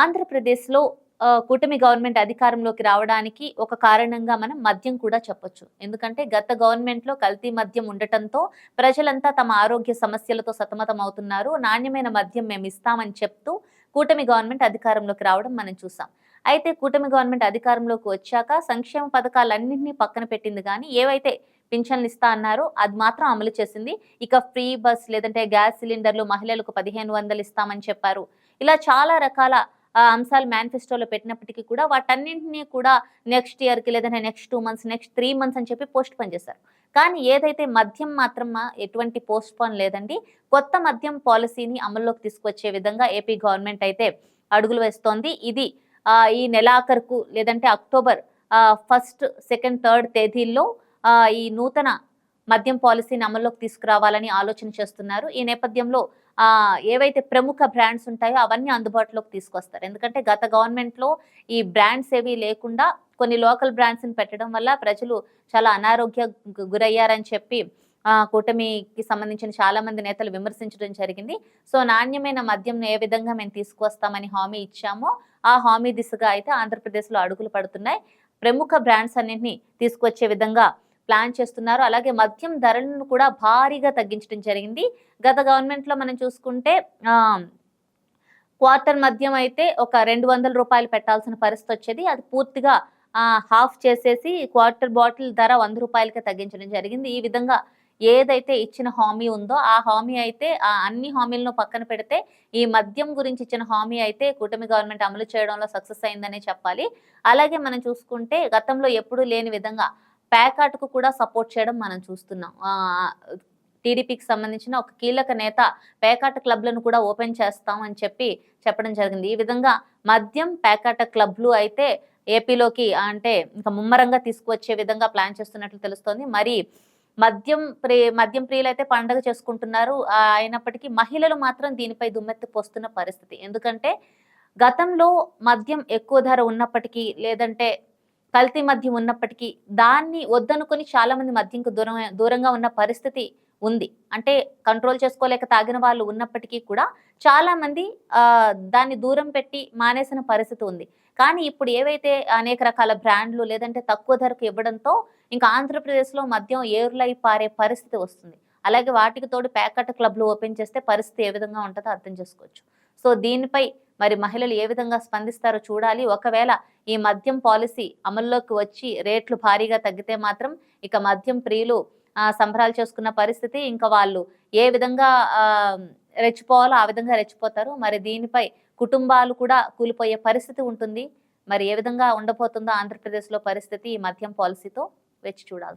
ఆంధ్రప్రదేశ్లో కూటమి గవర్నమెంట్ అధికారంలోకి రావడానికి ఒక కారణంగా మనం మద్యం కూడా చెప్పొచ్చు. ఎందుకంటే గత గవర్నమెంట్లో కల్తీ మద్యం ఉండటంతో ప్రజలంతా తమ ఆరోగ్య సమస్యలతో సతమతం అవుతున్నారు నాణ్యమైన మద్యం మేము ఇస్తామని చెప్తూ కూటమి గవర్నమెంట్ అధికారంలోకి రావడం మనం చూసాం. అయితే కూటమి గవర్నమెంట్ అధికారంలోకి వచ్చాక సంక్షేమ పథకాలన్నింటినీ పక్కన పెట్టింది కానీ ఏవైతే పింఛన్లు ఇస్తా అన్నారో అది మాత్రం అమలు చేసింది. ఇక ఫ్రీ బస్ లేదంటే గ్యాస్ సిలిండర్లు మహిళలకు పదిహేను వందలు ఇస్తామని చెప్పారు. ఇలా చాలా రకాల అంశాలు మేనిఫెస్టోలో పెట్టినప్పటికీ కూడా వాటన్నింటినీ కూడా నెక్స్ట్ ఇయర్కి లేదంటే next two months next three months అని చెప్పి పోస్ట్ పోన్ చేశారు. కానీ ఏదైతే మద్యం మాత్రం ఎటువంటి పోస్ట్ పోన్ లేదండి కొత్త మద్యం పాలసీని అమల్లోకి తీసుకొచ్చే విధంగా ఏపీ గవర్నమెంట్ అయితే అడుగులు వేస్తోంది. ఇది ఈ నెలాఖరుకు లేదంటే అక్టోబర్ ఫస్ట్ సెకండ్ థర్డ్ తేదీల్లో ఈ నూతన మద్యం పాలసీని అమల్లోకి తీసుకురావాలని ఆలోచన చేస్తున్నారు. ఈ నేపథ్యంలో ఏవైతే ప్రముఖ బ్రాండ్స్ ఉంటాయో అవన్నీ అందుబాటులోకి తీసుకొస్తారు. ఎందుకంటే గత గవర్నమెంట్లో ఈ బ్రాండ్స్ ఏవి లేకుండా కొన్ని లోకల్ బ్రాండ్స్ని పెట్టడం వల్ల ప్రజలు చాలా అనారోగ్య గు- గురయ్యారని చెప్పి కూటమికి సంబంధించిన చాలా మంది నేతలు విమర్శించడం జరిగింది. సో నాణ్యమైన మద్యం ఏ విధంగా మేము తీసుకొస్తామని హామీ ఇచ్చామో ఆ హామీ దిశగా అయితే ఆంధ్రప్రదేశ్లో అడుగులు పడుతున్నాయి. ప్రముఖ బ్రాండ్స్ అన్నింటినీ తీసుకొచ్చే విధంగా ప్లాన్ చేస్తున్నారు. అలాగే మద్యం ధరలను కూడా భారీగా తగ్గించడం జరిగింది. గత గవర్నమెంట్లో మనం చూసుకుంటే క్వార్టర్ మద్యం అయితే ఒక రెండు వందల రూపాయలు పెట్టాల్సిన పరిస్థితి వచ్చేది. అది పూర్తిగా హాఫ్ చేసేసి క్వార్టర్ బాటిల్ ధర వంద రూపాయలకి తగ్గించడం జరిగింది. ఈ విధంగా ఏదైతే ఇచ్చిన హామీ ఉందో ఆ హామీ అయితే ఆ అన్ని హామీలను పక్కన పెడితే ఈ మద్యం గురించి ఇచ్చిన హామీ అయితే కూటమి గవర్నమెంట్ అమలు చేయడంలో సక్సెస్ అయిందనే చెప్పాలి. అలాగే మనం చూసుకుంటే గతంలో ఎప్పుడూ లేని విధంగా ప్యాకాట్కు కూడా సపోర్ట్ చేయడం మనం చూస్తున్నాం. టీడీపీకి సంబంధించిన ఒక కీలక నేత పేకాట క్లబ్లను కూడా ఓపెన్ చేస్తాం అని చెప్పి చెప్పడం జరిగింది. ఈ విధంగా మద్యం పేకాట క్లబ్లు అయితే ఏపీలోకి అంటే ఇంకా ముమ్మరంగా తీసుకువచ్చే విధంగా ప్లాన్ చేస్తున్నట్లు తెలుస్తోంది. మరి మద్యం ప్రి మద్యం ప్రియులు అయితే పండగ చేసుకుంటున్నారు. అయినప్పటికీ మహిళలు మాత్రం దీనిపై దుమ్మెత్తి పోస్తున్న పరిస్థితి. ఎందుకంటే గతంలో మద్యం ఎక్కువ ధర ఉన్నప్పటికీ లేదంటే కల్తీ మద్యం ఉన్నప్పటికీ దాన్ని వద్దనుకొని చాలా మంది మద్యంకు దూరం దూరంగా ఉన్న పరిస్థితి ఉంది. అంటే కంట్రోల్ చేసుకోలేక తాగిన వాళ్ళు ఉన్నప్పటికీ కూడా చాలా మంది దాన్ని దూరం పెట్టి మానేసిన పరిస్థితి ఉంది. కానీ ఇప్పుడు ఏవైతే అనేక రకాల బ్రాండ్లు లేదంటే తక్కువ ధరకు ఇవ్వడంతో ఇంకా ఆంధ్రప్రదేశ్లో మద్యం ఏరులై పారే పరిస్థితి వస్తుంది. అలాగే వాటికి తోడు ప్యాకెట్ క్లబ్లు ఓపెన్ చేస్తే పరిస్థితి ఏ విధంగా ఉంటుందో అర్థం చేసుకోవచ్చు. సో దీనిపై మరి మహిళలు ఏ విధంగా స్పందిస్తారో చూడాలి. ఒకవేళ ఈ మద్యం పాలసీ అమల్లోకి వచ్చి రేట్లు భారీగా తగ్గితే మాత్రం ఇక మద్యం ప్రియులు సంబరాలు చేసుకున్న పరిస్థితి ఇంకా వాళ్ళు ఏ విధంగా రెచ్చిపోవాలో ఆ విధంగా రెచ్చిపోతారు. మరి దీనిపై కుటుంబాలు కూడా కూలిపోయే పరిస్థితి ఉంటుంది. మరి ఏ విధంగా ఉండబోతుందో ఆంధ్రప్రదేశ్లో పరిస్థితి ఈ మద్యం పాలసీతో వేచి చూడాలి.